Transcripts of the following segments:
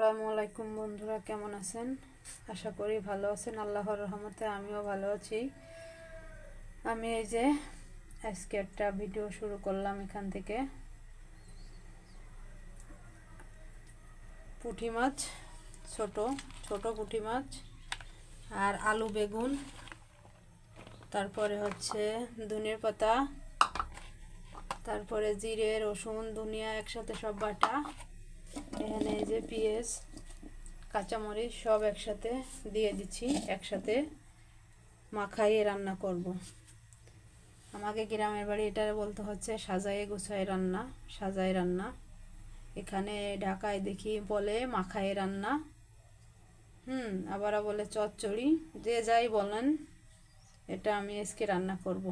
আসসালামু আলাইকুম বন্ধুরা, কেমন আছেন? আশা করি ভালো আছেন। আল্লাহর রহমতে আমিও ভালো আছি। আমি এই যে আজকে একটা ভিডিও শুরু করলাম এখান থেকে। পুঁটি মাছ, ছোট ছোট পুঁটি মাছ আর আলু বেগুন। তারপরে হচ্ছে ধনের পাতা, তারপরে জিরে, রসুন, ধনিয়া একসাথে সব বাটা। এখানে এই যে পেঁয়াজ, কাঁচামরিচ সব একসাথে দিয়ে দিচ্ছি, একসাথে মাখাইয়ে রান্না করব। আমাকে গ্রামের বাড়ি এটা বলতে হচ্ছে সাজায়ে গুছায় রান্না, সাজায় রান্না এখানে ঢাকায় দেখি বলে মাখায় রান্না হুম আবার বলে চচ্চড়ি, যে যাই বলেন, এটা আমি আজকে রান্না করব।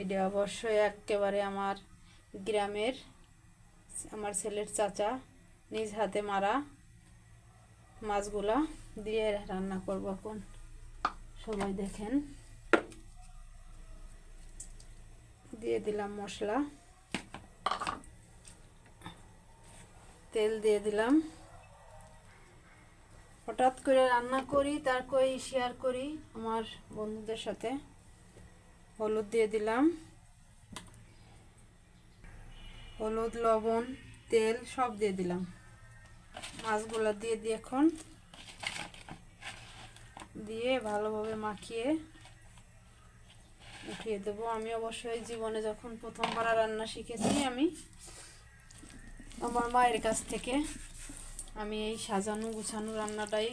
এটা অবশ্যই একেবারে আমার গ্রামের আমার ছেলের চাচা নিজ হাতে মারা মাছগুলা দিয়ে রান্না করব এখন। সবাই দেখেন। দিয়ে দিলাম মশলা। তেল দিয়ে দিলাম। হঠাৎ করে রান্না করি, তারপরে শেয়ার করি। আমার বন্ধুদের সাথে হলুদ দিয়ে দিলাম। হলুদ, লবণ, তেল সব দিয়ে দিলাম। মাছগুলো দিয়ে দিয়ে এখন দিয়ে ভালোভাবে মাখিয়ে উঠিয়ে দেবো। আমি অবশ্যই জীবনে যখন প্রথমবার রান্না শিখেছি, আমি আমার মায়ের কাছ থেকে আমি এই সাজানো গুছানো রান্নাটাই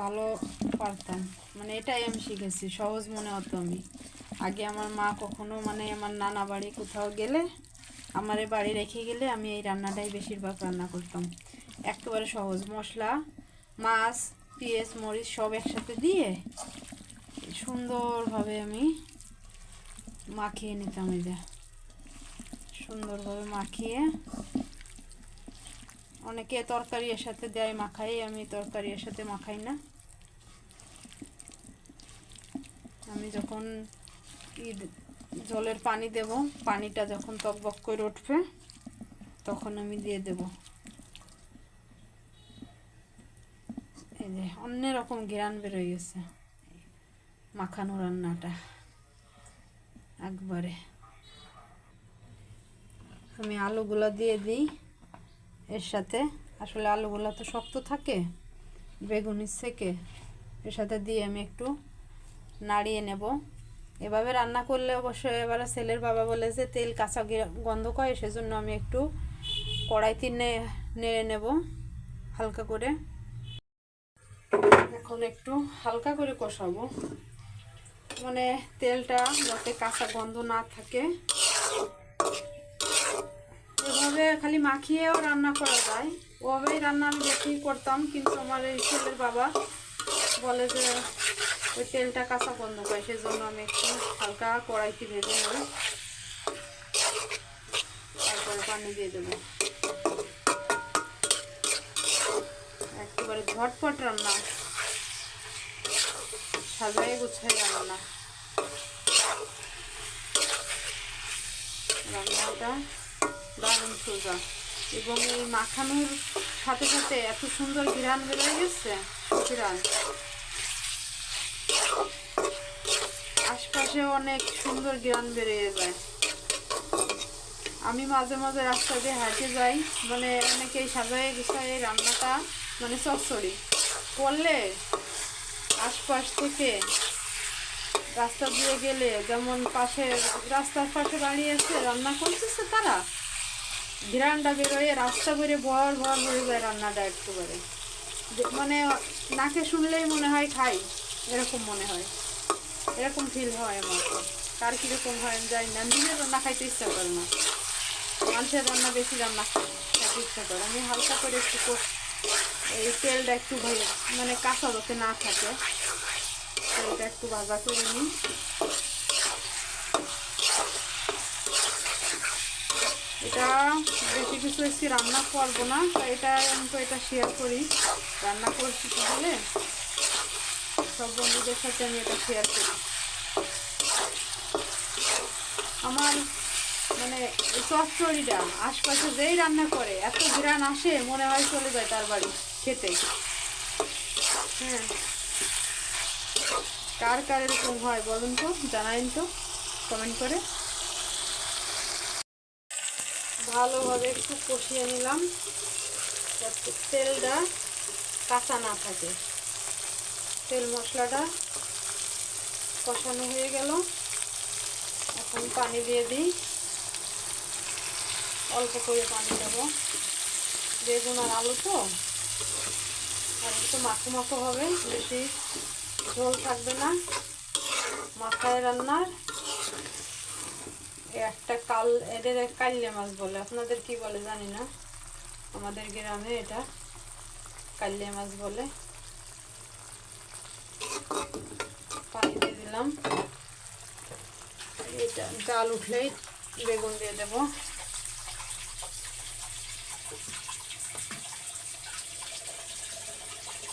ভালো পারতাম। মানে এটাই আমি শিখেছি, সহজ মনে হতো আমি। আগে আমার মা কখনো মানে আমার নানা বাড়ি কোথাও গেলে, আমার বাড়ি রেখে গেলে আমি এই রান্নাটাই বেশিরভাগ রান্না করতাম। একেবারে সহজ। মশলা, মাছ, পেঁয়াজ, মরিচ সব একসাথে দিয়ে সুন্দরভাবে আমি মাখিয়ে নিতাম যে। সুন্দরভাবে মাখিয়ে অনেকে তরকারি এর সাথে দেয়, মাখাই, আমি তরকারি এর সাথে মাখাই না। আমি যখন জলের পানি দেব। পানিটা যখন টকবক করে উঠবে, তখন আমি দিয়ে দেব। এই যে অন্য অন্যরকম ঘেরান বেরোয় গেছে। মাখানো রান্নাটা একবারে। আমি আলুগুলো দিয়ে দিই এর সাথে। আসলে আলুগুলো তো শক্ত থাকে, বেগুনির থেকে। এর সাথে দিয়ে আমি একটু নাড়িয়ে নেব। এভাবে রান্না করলে অবশ্যই এবারে ছেলের বাবা বলে যে তেল কাঁচা গন্ধ করে, সেজন্য আমি একটু কড়াইতে নেড়ে নেব হালকা করে। এখন একটু হালকা করে কষাবো। মানে তেলটা যাতে কাঁচা গন্ধ না থাকে। এভাবে খালি মাখিয়েও রান্না করা যায়। ওভাবেই রান্না আমি বেশি করতাম, কিন্তু আমার এই ছেলের বাবা বলে যে ওই তেলটা কাঁচা বন্ধ করে সেই জন্য আমি একটু হালকা কড়াইতে ভেজে নেব। তারপরে পানি দিয়ে দেবো। একেবারে ঝটপট রান্না। সাজাই গুছাই রান্না। রান্নাটা দারুণ সোজা। এবং এই মাখানোর সাথে সাথে এত সুন্দর ঘিরান বেরোয় গেছে ঘিরান আশপাশে অনেক সুন্দর জ্ঞান বেরিয়ে যায়। আমি মাঝে মাঝে রাস্তা দিয়ে হাঁটে যাই মানে অনেকেই সাজায় গুছায় রান্নাটা মানে চচ্চড়ি। করলে আশপাশ থেকে রাস্তা দিয়ে গেলে যেমন পাশে, রাস্তার পাশে বাড়ি আছে রান্না করতেছে তারা ঘিরানটা বেরোয়, রাস্তা করে ভর ভর হয়ে যায় রান্নাটা একেবারে মানে নাকে শুনলেই মনে হয় খাই, এরকম মনে হয়। এরকম ফিল হয় আমার। কার কীরকম হয় আমি জানি না। নিজের রান্না খাইতে ইচ্ছা করে না। মানুষের রান্না বেশি রান্না খাইতে ইচ্ছা করে। আমি হালকা করে একটু এই তেলটা একটু ভেজে মানে কাঁচা যাতে না থাকে। তেলটা একটু ভাজা করে নিই। এটা বেশি কিছু এসে রান্না করব না, তো এটা আমি তো এটা শেয়ার করি। রান্না করছি তাহলে। সব বন্ধুদের সাথে আমি এটা শেয়ার করি। আমার মানে চচ্চড়িটা আশপাশে যেই রান্না করে, এত ঘ্রাণ আসে, মনে হয় চলে যায় তার বাড়ি খেতে। হ্যাঁ। কার কার এরকম হয় বলুন তো, জানাইন তো কমেন্ট করে। ভালোভাবে একটু কষিয়ে নিলাম, যাতে তেলটা কাঁচা না থাকে। তেল মশলাটা কষানো হয়ে গেল। এখন পানি দিয়ে দিই। অল্প করে পানি দেবো। বেগুন আর আলু তো। আর একটু মাখো মাখো হবে, বেশি ঝোল থাকবে না। মাথায় রান্নার। একটা কাল, এদের কাল্লে মাছ বলে। আপনাদের কি বলে জানি না। আমাদের গ্রামে এটা কাল্লে মাছ বলে পানি দিয়ে দিলাম। এটা ডাল উঠলেই বেগুন দিয়ে দেবো।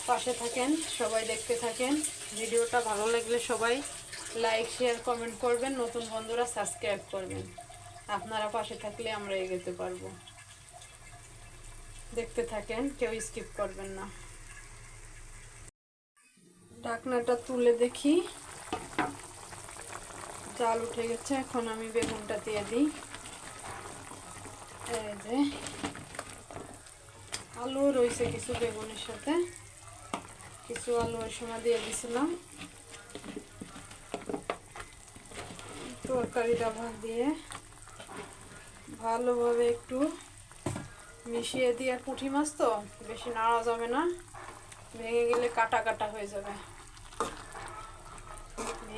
পাশে থাকেন, সবাই দেখতে থাকেন। ভিডিওটা ভালো লাগলে সবাই লাইক, শেয়ার, কমেন্ট করবেন। নতুন বন্ধুরা সাবস্ক্রাইব করবেন। আপনারা পাশে থাকলে আমরা এগোতে পারব। দেখতে থাকেন, কেউ স্কিপ করবেন না। ঢাকনাটা তুলে দেখি। জাল উঠে গেছে, এখন আমি বেগুনটা দিয়ে দিই। যে, আলু রয়েছে কিছু বেগুনের সাথে। কিছু আলু ওই সময় দিয়ে দিছিলাম। তরকারিটা ভাত দিয়ে ভালোভাবে একটু মিশিয়ে দিয়ে আর পুঁটি মাছ তো, বেশি নাড়া যাবে না। ভেঙে গেলে কাটা কাটা হয়ে যাবে।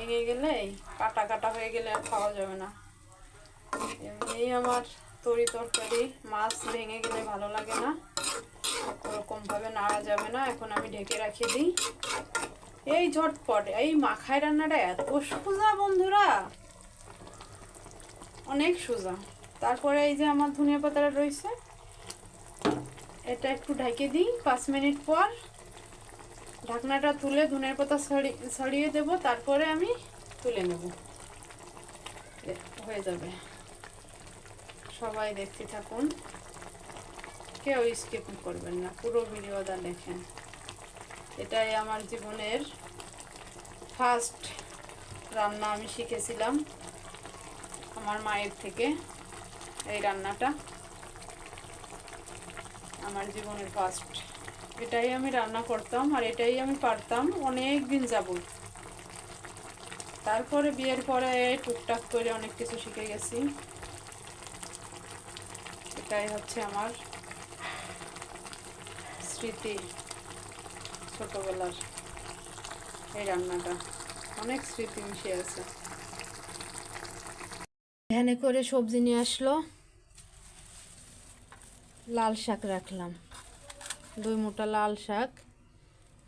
ভেঙে গেলে কাটা কাটা হয়ে গেলে আর খাওয়া যাবে না। এমনি আমার তরি তরকারি, মাছ ভেঙে গেলে ভালো লাগে না। ওরকমভাবে নাড়া যাবে না, এখন আমি ঢেকে রাখি দিই। এই ঝটপট, এই মাখায় রান্নাটা এত সোজা বন্ধুরা! অনেক সোজা। তারপরে এই যে আমার ধনিয়া পাতাটা রয়েছে, এটা একটু ঢেকে দিই পাঁচ মিনিট পর। ঢাকনাটা তুলে ধনের পাতা সরিয়ে দেব, তারপরে আমি তুলে নেব। হয়ে যাবে। সবাই দেখতে থাকুন। কেউ স্কিপ করবেন না, পুরো ভিডিওটা দেখেন। এটাই আমার জীবনের ফার্স্ট রান্না আমি শিখেছিলাম আমার মায়ের থেকে, এই রান্নাটা। আমার জীবনের ফার্স্ট এটাই আমি রান্না করতাম আর এটাই আমি পারতাম অনেক দিন যাবত তারপরে বিয়ের পরে টুকটাক করে অনেক কিছু শিখে গেছি। এটাই হচ্ছে আমার স্মৃতি ছোটবেলার এই রান্নাটা। অনেক স্মৃতি মিশে আছে। ভ্যানে করে সবজি নিয়ে আসলো। লাল শাক রাখলাম। দুই মোটা লাল শাক,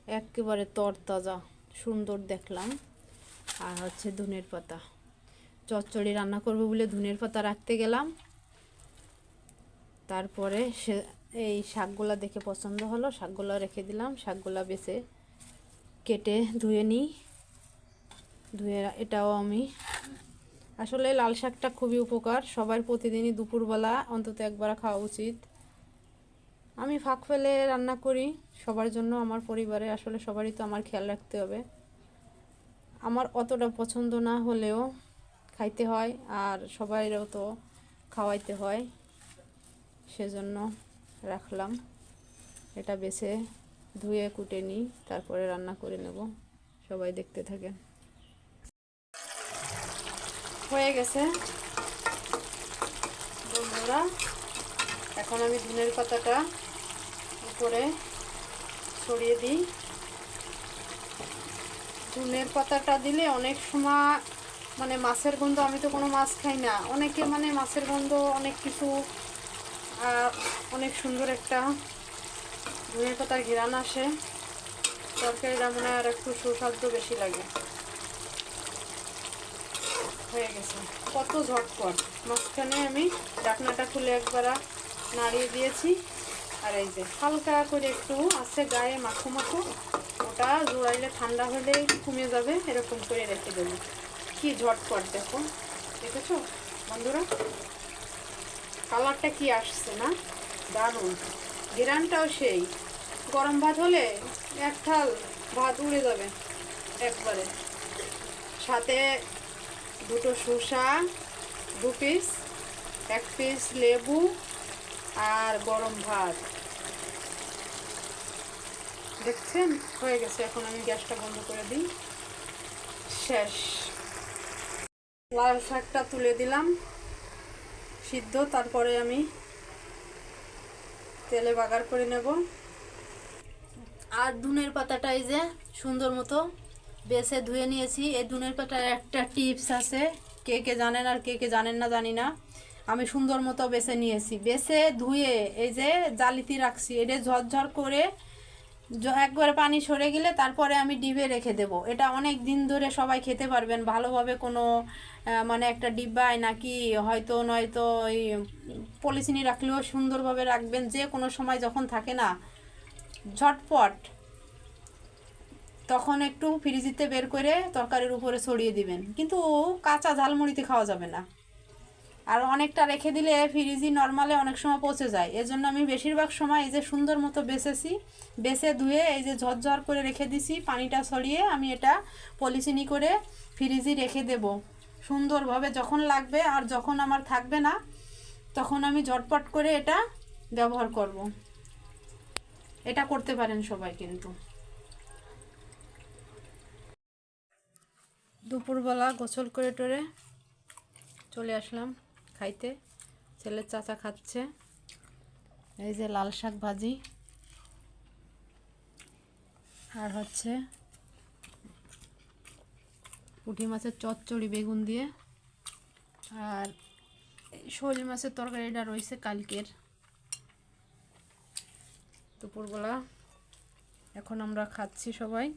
একেবারে তরতাজা, সুন্দর দেখলাম। আর হচ্ছে ধনের পাতা। চচ্চড়ি রান্না করব বলে ধনের পাতা রাখতে গেলাম। তারপরে সে, এই শাকগুলা দেখে পছন্দ হলো, শাকগুলা রেখে দিলাম। শাকগুলা বেছে কেটে ধুয়ে নিই। ধুয়ে এটাও আমি। আসলে লাল শাকটা খুবই উপকার। সবার প্রতিদিনই দুপুরবেলা অন্তত একবার খাওয়া উচিত। আমি ফাঁক ফেলে রান্না করি, সবার জন্য আমার পরিবারে, আসলে সবারই তো আমার খেয়াল রাখতে হবে। আমার অতটা পছন্দ না হলেও খাইতে হয়, আর সবাইরও তো খাওয়াইতে হয়, সেজন্য রাখলাম। এটা বেছে ধুয়ে কুটে নিই, তারপরে রান্না করে নেব। সবাই দেখতে থাকে হয়ে গেছে। বন্ধুরা, এখন আমি ধনের পাতাটা উপরে ছড়িয়ে দিই। ধনের পাতাটা দিলে অনেক সময় মানে মাছের গন্ধ, আমি তো কোনো মাছ খাই না। অনেকে মানে মাছের গন্ধ অনেক কিছু অনেক সুন্দর একটা ধনের পাতার ঘেরান আসে। তরকারিটা মনে হয় আর একটু সুস্বাদ্য বেশি লাগে। হয়ে গেছে। কত ঝটপট। মাঝখানে আমি ডাকনাটা খুলে একবার নাড়িয়ে দিয়েছি। আর এই যে হালকা করে একটু আছে গায়ে মাখো মাখো, ওটা জোড়াইলে ঠান্ডা হলে কমে যাবে, এরকম করে রেখে দেবো। কি ঝটপট দেখো, দেখেছ বন্ধুরা? কালারটা কি আসছে না? দারুণ। ঘেরানটাও সেই। গরম ভাত হলে এক থাল ভাত উড়ে যাবে একবারে। সাথে দুটো শসা, দু পিস এক পিস লেবু গরম ভাত। দেখছেন? হয়ে গেছে, এখন আমি গ্যাসটা বন্ধ করে দিই। শেষ। লাল শাকটা তুলে দিলাম, সিদ্ধ, তারপরে আমি তেলে বাগার করে নেব। আর ধুনের পাতাটা এই যে সুন্দর মতো বেছে ধুয়ে নিয়েছি। এই ধুনের পাতার একটা টিপস আছে, কে কে জানেন আর কে কে জানেন না জানি না। আমি সুন্দর মতো বেছে নিয়েছি। বেছে ধুয়ে এই যে জালিতি রাখছি, এটা ঝরঝর করে একবারে পানি সরে গেলে তারপরে আমি ডিবে রেখে দেব। এটা অনেক দিন ধরে সবাই খেতে পারবেন, ভালোভাবে কোনো মানে একটা ডিব্বায় নাকি হয়তো নয়তো ওই পলিথিনি রাখলেও সুন্দরভাবে রাখবেন, যে কোনো সময় যখন থাকে না, ঝটপট তখন একটু ফ্রিজিতে বের করে তরকারির উপরে ছড়িয়ে দিবেন। কিন্তু কাঁচা ঝালমুড়িতে খাওয়া যাবে না। আর অনেকটা রেখে দিলে ফ্রিজি নর্মালে অনেক সময় পচে যায়। এর জন্য আমি বেশিরভাগ সময় এই যে সুন্দর মতো বেছেছি, বেছে ধুয়ে এই যে ঝরঝর করে রেখে দিছি, পানিটা ছড়িয়ে আমি এটা পলিথিনি করে ফ্রিজে রেখে দেব। সুন্দরভাবে যখন লাগবে আর যখন আমার থাকবে না, তখন আমি ঝটপট করে এটা ব্যবহার করব। এটা করতে পারেন সবাই কিন্তু। দুপুরবেলা গোসল করে টোরে চলে আসলাম। খাইতে। ছেলের চাচা খাচ্ছে। এই যে লাল শাক ভাজি। আর হচ্ছে পুঁটি মাছের চচ্চড়ি বেগুন দিয়ে। আর শোল মাছের তরকারিটা রয়েছে কালকের। দুপুরবেলা। এখন আমরা খাচ্ছি সবাই।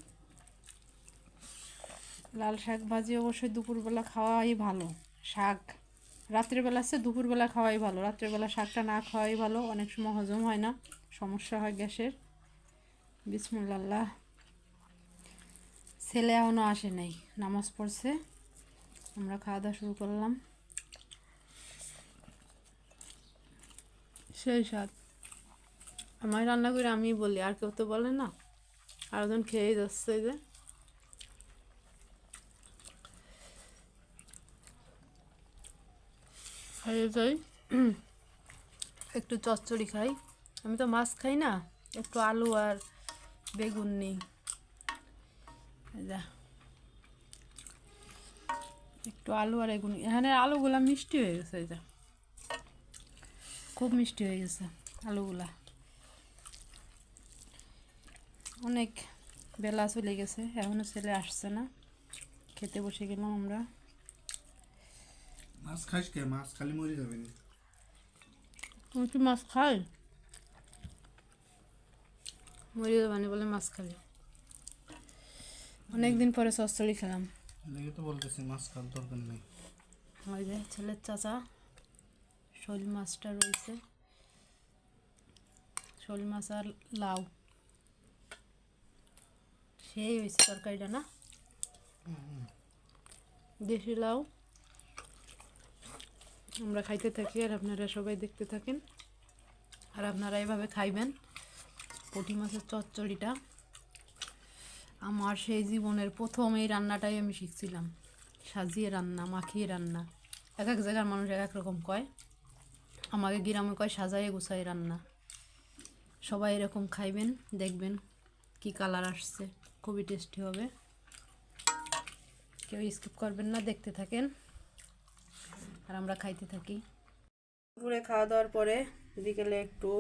লাল শাক ভাজি অবশ্যই দুপুরবেলা খাওয়াই ভালো, শাক। রাত্রেবেলা আছে, দুপুরবেলা খাওয়াই ভালো। রাত্রেবেলা শাকটা না খাওয়াই ভালো, অনেক সময় হজম হয় না, সমস্যা হয় গ্যাসের। বিসমুল্লাহ। ছেলে এখনও আসে নাই, নামাজ পড়ছে। আমরা খাওয়া দাওয়া শুরু করলাম। সেই স্বাদ। আমার রান্না করে আমি বলি, আর কেউ তো বলে না। আর একজন খেয়েই যাচ্ছে যে। খাইয়ে যাই একটু চচ্চড়ি খাই। আমি তো মাছ খাই না, একটু আলু আর বেগুন নিই। যা। একটু আলু আর বেগুন, এখানে আলুগুলা মিষ্টি হয়ে গেছে যা। খুব মিষ্টি হয়ে গেছে আলুগুলা। অনেক বেলা চলে গেছে এখনও ছেলে আসছে না। খেতে বসে গেলাম আমরা। মাছ খাইস কে? মাছ খালি মরে যাবে না। তুমি কি মাছ খাই? মরে যাবানি বলে মাছ খালি। অনেকদিন পরে চচ্চড়ি খেলাম। এদিকে তো বলতেছি মাছ খাওয়ার দরকার নেই। ওই যে ছেলের চাচা শোল মাছটা রয়েছে। শোল মাছ আর লাউ। সেই হয়েছে তরকারিটা না? দেশি লাউ। আমরা খাইতে থাকি আর আপনারা সবাই দেখতে থাকেন। আর আপনারা এভাবে খাইবেন। পুঁটি মাছের চচ্চড়িটা। আমার সেই জীবনের প্রথম এই রান্নাটাই আমি শিখছিলাম। সাজিয়ে রান্না, মাখিয়ে রান্না। এক এক জায়গার মানুষ এক এক রকম কয়। আমাকে গ্রামে কয়, সাজায়ে গুছাই রান্না। সবাই এরকম খাইবেন, দেখবেন কি কালার আসছে। খুবই টেস্টি হবে। কেউ স্কিপ করবেন না, দেখতে থাকেন। আর আমরা খাইতে থাকি। দুপুরে খাওয়া দাওয়ার পরে বিকেলে একটু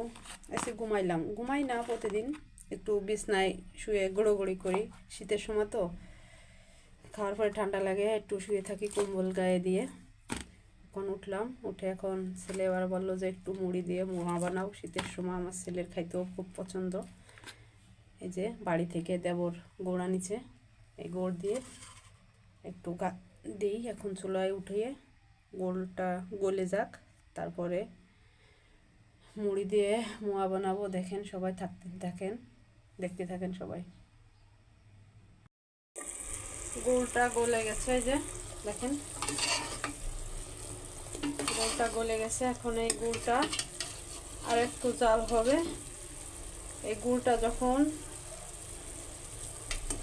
এসে ঘুমাইলাম। ঘুমাই না প্রতিদিন, একটু বিছনায় শুয়ে গড়োগড়ি করি। শীতের সময় তো, খাওয়ার পরে ঠান্ডা লাগে, একটু শুয়ে থাকি কম্বল গায়ে দিয়ে। এখন উঠলাম, উঠে এখন ছেলে এবার বলল যে একটু মুড়ি দিয়ে মুড়া বানাও। শীতের সময় আমার ছেলের খাইতেও খুব পছন্দ। এই যে বাড়ি থেকে দেবর গোড়া নিচে এই গোড় দিয়ে একটু গা দিই এখন চুলায় উঠিয়ে। গোলটা গলে যাক, তারপরে মুড়ি দিয়ে মোয়া বানাবো। দেখেন সবাই থাকতে থাকেন দেখতে থাকেন সবাই। গোলটা গলে গেছে যে, দেখেন। গুড়টা গলে গেছে, এখন এই গুড়টা আর একটু জাল হবে। এই গুড়টা যখন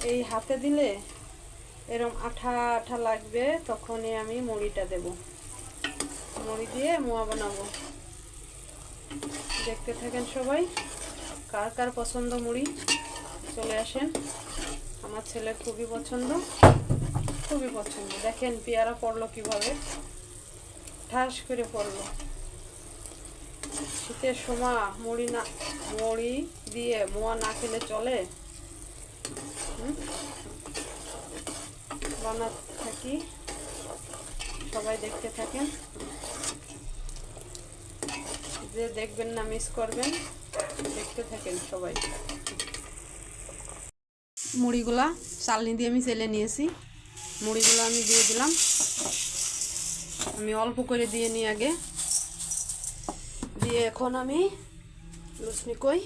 এই হাতে দিলে এরম আঠা আঠা লাগবে, তখনই আমি মুড়িটা দেব। মুড়ি দিয়ে মোয়া বানাবো। দেখতে থাকেন সবাই, কার কার পছন্দ মুড়ি? চলে আসেন। আমার ছেলে খুবই পছন্দ খুবই পছন্দ। দেখেন পেয়ারা পড়ল কীভাবে। ঠাস করে পড়ল। শীতের সময় মুড়ি না, মুড়ি দিয়ে মোয়া না খেলে চলে? বানাতে থাকি। সবাই দেখতে থাকেন। যে দেখবেন না মিস করবেন, দেখতে থাকেন সবাই। মুড়িগুলা চালনি দিয়ে আমি চেলে নিয়েছি। মুড়িগুলো আমি দিয়ে দিলাম। আমি অল্প করে দিয়ে নিই আগে। দিয়ে এখন আমি লুচনি কই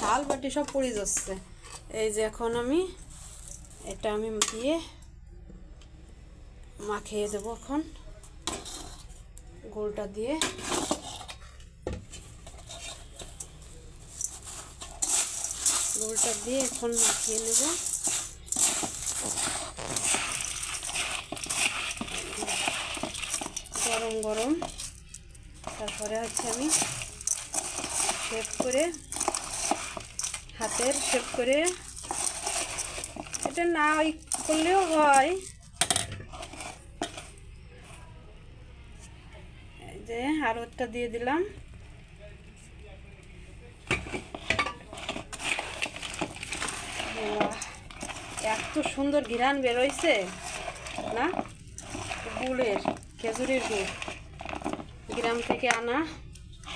শাল বাটি সব পড়ে যাচ্ছে। এই যে এখন আমি এটা আমি দিয়ে মাখিয়ে দেবো এখন। গোলটা দিয়ে। গোলটা দিয়ে এখন মাখিয়ে নেব। গরম গরম। তারপরে হচ্ছে আমি শেপ করে হাতের শেপ করে। এটা না ওই করলেও হয় এই একটা দিয়ে দিলাম। এত সুন্দর ঘিরান বেরোইছে না? গুড়ের, খেজুরির গুড়। গ্রাম থেকে আনা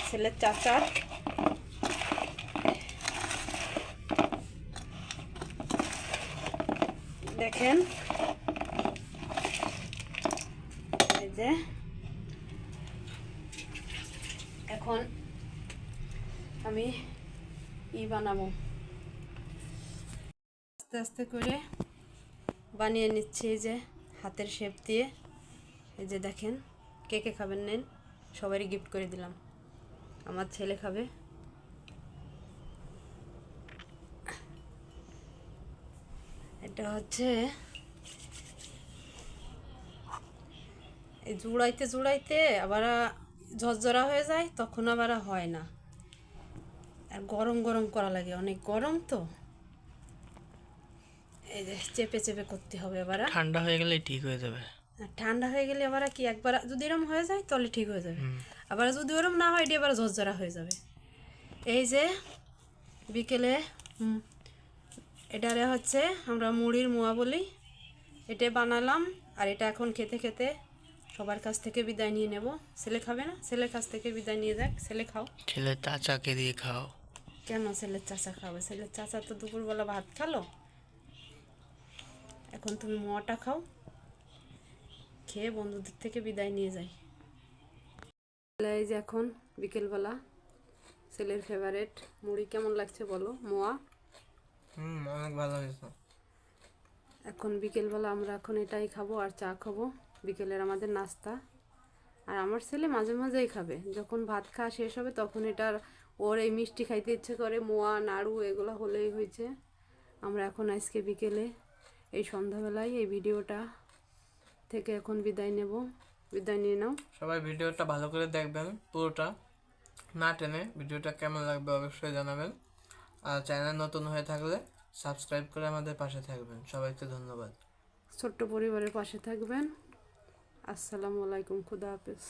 ছেলের চাচার। দেখেন এই যে এখন আমি ই বানাবো আস্তে করে বানিয়ে নিচ্ছি এই যে হাতের শেপ দিয়ে। এই যে দেখেন, কে কে খাবেন নেন? সবারই গিফট করে দিলাম। আমার ছেলে খাবে। এটা হচ্ছে এই জুড়াইতে জুড়াইতে আবার ঝরঝরা হয়ে যায়, তখন আবার হয় না। আর গরম গরম করা লাগে। অনেক গরম তো। এই যে চেপে চেপে করতে হবে এবার ঠান্ডা হয়ে গেলে ঠিক হয়ে যাবে। আর ঠান্ডা হয়ে গেলে আবার কি একবার যদি এরম হয়ে যায় তাহলে ঠিক হয়ে যাবে। আবার যদি ওরম না হয় এটি আবার ঝরঝরা হয়ে যাবে। এই যে বিকেলে এটারে হচ্ছে আমরা মুড়ির মোয়া বলি। এটা বানালাম আর এটা এখন খেতে খেতে সবার কাছ থেকে বিদায় নিয়ে নেব। ছেলে খাবে না? ছেলের কাছ থেকে বিদায় নিয়ে যাক। ছেলে খাও। ছেলে চাচাকে দিয়ে খাও। কেন ছেলের চাচা খাবে? ছেলের চাচা তো দুপুরবেলা ভাত খালো? এখন তুমি মোয়াটা খাও খেয়ে বন্ধুদের থেকে বিদায় নিয়ে যাই। এই যে এখন বিকেলবেলা ছেলের ফেভারেট মুড়ি কেমন লাগছে বলো? মোয়া? হুম অনেক ভালো হয়েছে। এখন বিকেলবেলা আমরা এখন এটাই খাব আর চা খাব। বিকেলের আমাদের নাস্তা। আর আমার ছেলে মাঝে মাঝেই খাবে। যখন ভাত খাওয়া শেষ হবে তখন এটার ওর এই মিষ্টি খাইতে ইচ্ছে করে মোয়া নাড়ু এগুলো হলেই হয়েছে। আমরা এখন আজকে বিকেলে এই সন্ধ্যাবেলায় এই ভিডিওটা থেকে এখন বিদায় নেব। বিদায় নিয়ে নাও। সবাই ভিডিওটা ভালো করে দেখবেন পুরোটা। না টেনে ভিডিওটা কেমন লাগবে অবশ্যই জানাবেন। আর চ্যানেল নতুন হয়ে থাকলে সাবস্ক্রাইব করে আমাদের পাশে থাকবেন। সবাইকে ধন্যবাদ। ছোট্ট পরিবারের পাশে থাকবেন। আসসালামু আলাইকুম খুদা হাফেজ।